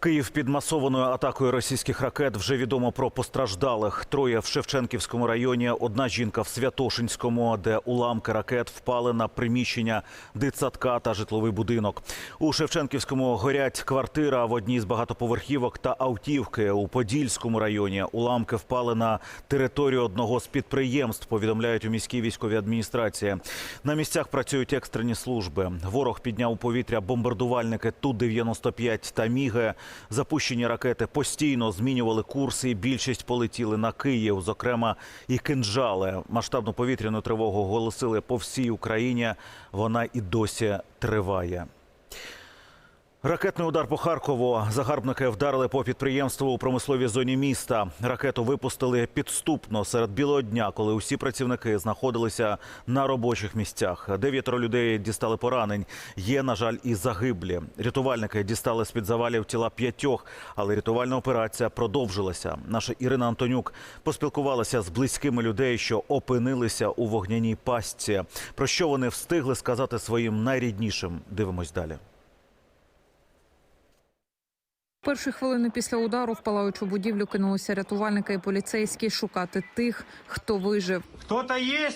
Київ під масованою атакою російських ракет вже відомо про постраждалих. Троє в Шевченківському районі, одна жінка в Святошинському, де уламки ракет впали на приміщення дитсадка та житловий будинок. У Шевченківському горять квартира в одній з багатоповерхівок та автівки. У Подільському районі уламки впали на територію одного з підприємств. Повідомляють у міській військовій адміністрації. На місцях працюють екстрені служби. Ворог підняв у повітря бомбардувальники Ту-95 та Міги. Запущені ракети постійно змінювали курси. і Більшість полетіли на Київ, зокрема і кинжали. Масштабну повітряну тривогу оголосили по всій Україні. Вона і досі триває. Ракетний удар по Харкову. Загарбники вдарили по підприємству у промисловій зоні міста. Ракету випустили підступно серед білого дня, коли усі працівники знаходилися на робочих місцях. Дев'ятеро людей дістали поранень. Є, на жаль, і загиблі. Рятувальники дістали з під завалів тіла п'ятьох, але рятувальна операція продовжилася. Наша Ірина Антонюк поспілкувалася з близькими людей, що опинилися у вогняній пастці. Про що вони встигли сказати своїм найріднішим? Дивимось далі. Перші хвилини після удару в палаючу будівлю кинулися рятувальники і поліцейські шукати тих, хто вижив. Хто-то є?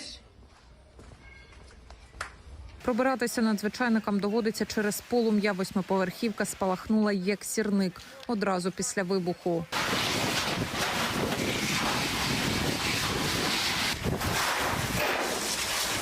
Пробиратися надзвичайникам доводиться через полум'я. Восьмиповерхівка спалахнула як сірник одразу після вибуху.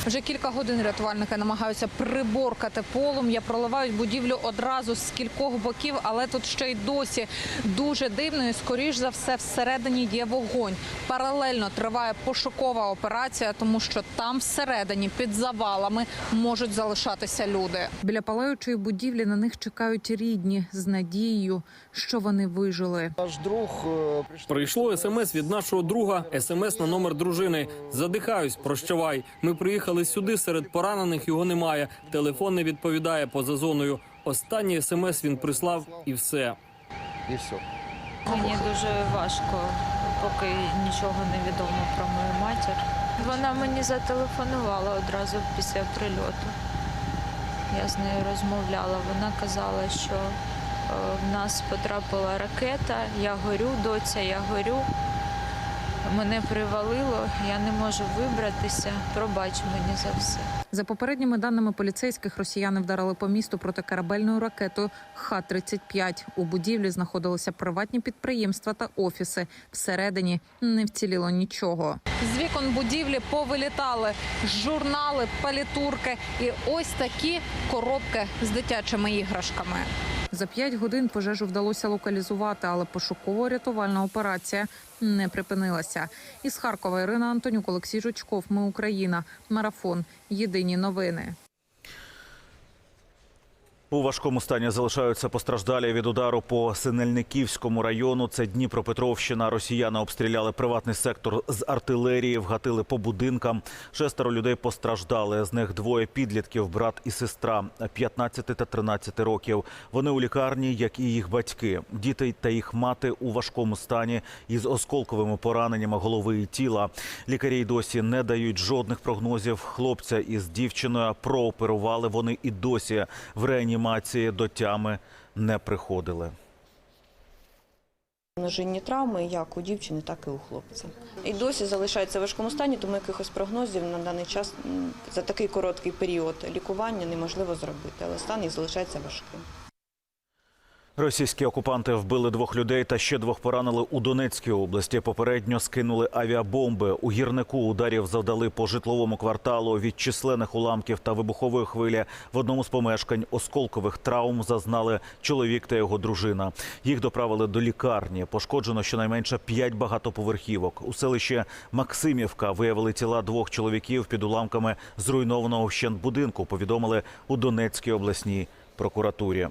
Вже кілька годин рятувальники намагаються приборкати полум'я, проливають будівлю одразу з кількох боків, але тут ще й досі дуже дивно. і, Скоріш за все, всередині є вогонь. Паралельно триває пошукова операція, тому що там всередині під завалами можуть залишатися люди. Біля палаючої будівлі на них чекають рідні з надією, що вони вижили. Наш друг е. Прийшло смс від нашого друга, смс на номер дружини. Задихаюсь, прощавай. Ми приїхали сюди. Серед поранених його немає. Телефон не відповідає поза зоною. Останній смс він прислав і все. і все. Мені дуже важко, поки нічого не відомо про мою матір. Вона мені зателефонувала одразу після прильоту. Я з нею розмовляла. Вона казала, що е, в нас потрапила ракета, я горю, доця, я горю. Мене привалило, я не можу вибратися. Пробач мені за все. За попередніми даними поліцейських, росіяни вдарили по місту протикорабельною ракетою Х-35. У будівлі знаходилися приватні підприємства та офіси. Всередині не вціліло нічого. З вікон будівлі повилітали журнали, палітурки і ось такі коробки з дитячими іграшками. За п'ять годин пожежу вдалося локалізувати, але пошуково-рятувальна операція не припинилася. Із Харкова Ірина Антонюк, Олексій Жучков. Ми Україна. Марафон. Єдині новини. У важкому стані залишаються постраждалі від удару по Синельниківському району. Це Дніпропетровщина. Росіяни обстріляли приватний сектор з артилерії, вгатили по будинкам. Шестеро людей постраждали. З них двоє підлітків, брат і сестра 15 та 13 років. Вони у лікарні, як і їх батьки. Діти та їх мати у важкому стані із осколковими пораненнями голови і тіла. Лікарі й досі не дають жодних прогнозів. Хлопця із дівчиною прооперували. Вони і досі в реанімації до тями не приходили. Множинні травми як у дівчини, так і у хлопця. І досі залишається в важкому стані, тому якихось прогнозів на даний час за такий короткий період лікування неможливо зробити, але стан їх залишається важким. Російські окупанти вбили двох людей та ще двох поранили у Донецькій області. Попередньо скинули авіабомби. У гірнику ударів завдали по житловому кварталу від численних уламків та вибухової хвилі. В одному з помешкань осколкових травм зазнали чоловік та його дружина. Їх доправили до лікарні. Пошкоджено щонайменше п'ять багатоповерхівок. У селищі Максимівка виявили тіла двох чоловіків під уламками зруйнованого вщент будинку. Повідомили у Донецькій обласній прокуратурі.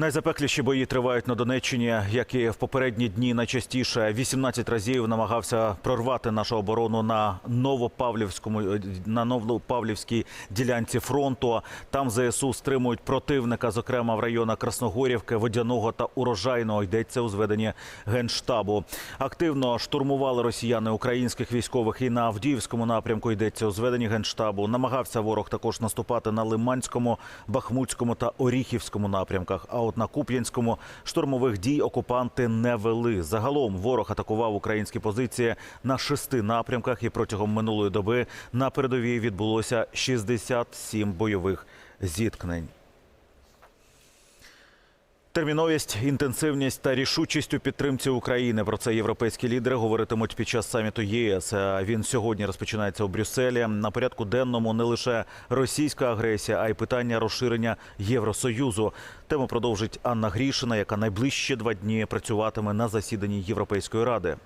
Найзапекліші бої тривають на Донеччині, як і в попередні дні найчастіше 18 разів намагався прорвати нашу оборону на Новопавлівському на Новопавлівській ділянці фронту. Там ЗСУ стримують противника, зокрема в районах Красногорівки, Водяного та Урожайного. Йдеться у зведенні генштабу. Активно штурмували росіяни українських військових і на Авдіївському напрямку. Йдеться у зведенні генштабу. Намагався ворог також наступати на Лиманському, Бахмутському та Оріхівському напрямках. А от на Куп'янському штурмових дій окупанти не вели. Загалом ворог атакував українські позиції на шести напрямках, і протягом минулої доби на передовій відбулося 67 бойових зіткнень. Терміновість, інтенсивність та рішучість у підтримці України. Про це європейські лідери говоритимуть під час саміту ЄС. Він сьогодні розпочинається у Брюсселі. На порядку денному не лише російська агресія, а й питання розширення Євросоюзу. Тему продовжить Анна Грішина, яка найближчі два дні працюватиме на засіданні Європейської ради.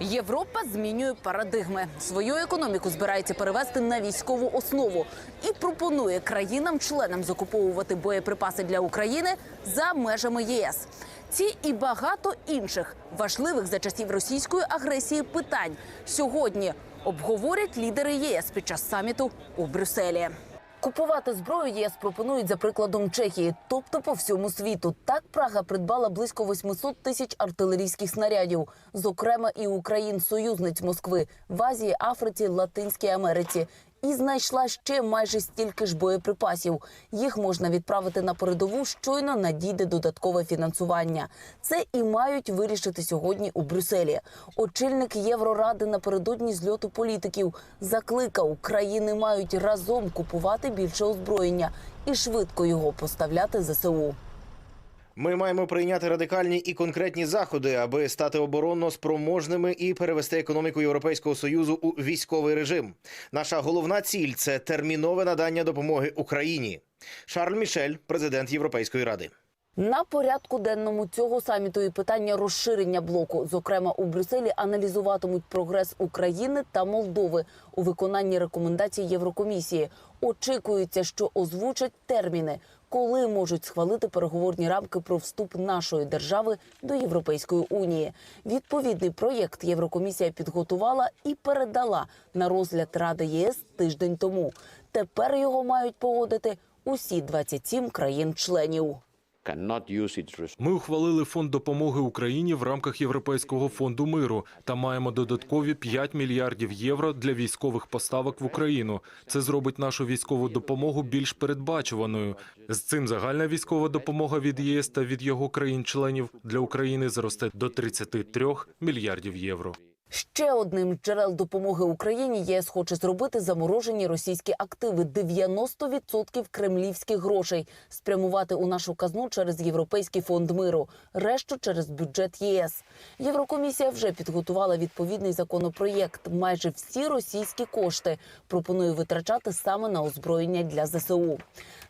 Європа змінює парадигми. Свою економіку збирається перевести на військову основу і пропонує країнам-членам закуповувати боєприпаси для України за межами ЄС. Ці і багато інших важливих за часів російської агресії питань сьогодні обговорять лідери ЄС під час саміту у Брюсселі. Купувати зброю єС пропонують за прикладом Чехії, тобто по всьому світу. Так Прага придбала близько 800 тисяч артилерійських снарядів, зокрема і Україн країн-союзниць Москви в Азії, Африці, Латинській Америці. І знайшла ще майже стільки ж боєприпасів. Їх можна відправити на передову, щойно надійде додаткове фінансування. Це і мають вирішити сьогодні у Брюсселі. Очільник Євроради напередодні зльоту політиків закликав, країни мають разом купувати більше озброєння і швидко його поставляти ЗСУ. Ми маємо прийняти радикальні і конкретні заходи, аби стати оборонно спроможними і перевести економіку Європейського союзу у військовий режим. Наша головна ціль це термінове надання допомоги Україні. Шарль Мішель, президент Європейської ради. На порядку денному цього саміту і питання розширення блоку. Зокрема, у Брюсселі аналізуватимуть прогрес України та Молдови у виконанні рекомендацій Єврокомісії. Очікується, що озвучать терміни, коли можуть схвалити переговорні рамки про вступ нашої держави до Європейської унії. Відповідний проєкт Єврокомісія підготувала і передала на розгляд Ради ЄС тиждень тому. Тепер його мають погодити усі 27 країн-членів. Ми ухвалили фонд допомоги Україні в рамках Європейського фонду миру та маємо додаткові 5 мільярдів євро для військових поставок в Україну. Це зробить нашу військову допомогу більш передбачуваною. З цим загальна військова допомога від ЄС та від його країн-членів для України зросте до 33 мільярдів євро. Ще одним джерел допомоги Україні ЄС хоче зробити заморожені російські активи 90% кремлівських грошей спрямувати у нашу казну через Європейський фонд миру, решту через бюджет ЄС. Єврокомісія вже підготувала відповідний законопроєкт. Майже всі російські кошти пропонує витрачати саме на озброєння для ЗСУ.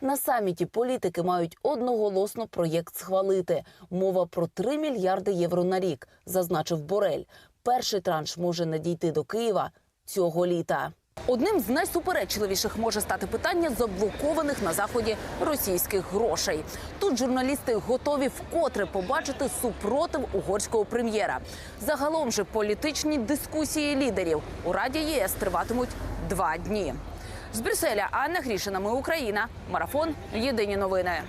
На саміті політики мають одноголосно проєкт схвалити. Мова про 3 мільярди євро на рік, зазначив Борель. Перший транш може надійти до Києва цього літа. Одним з найсуперечливіших може стати питання заблокованих на заході російських грошей. Тут журналісти готові вкотре побачити супротив угорського прем'єра. Загалом же політичні дискусії лідерів у Раді ЄС триватимуть два дні. З Брюсселя Анна Грішина. Ми Україна. Марафон. Єдині новини.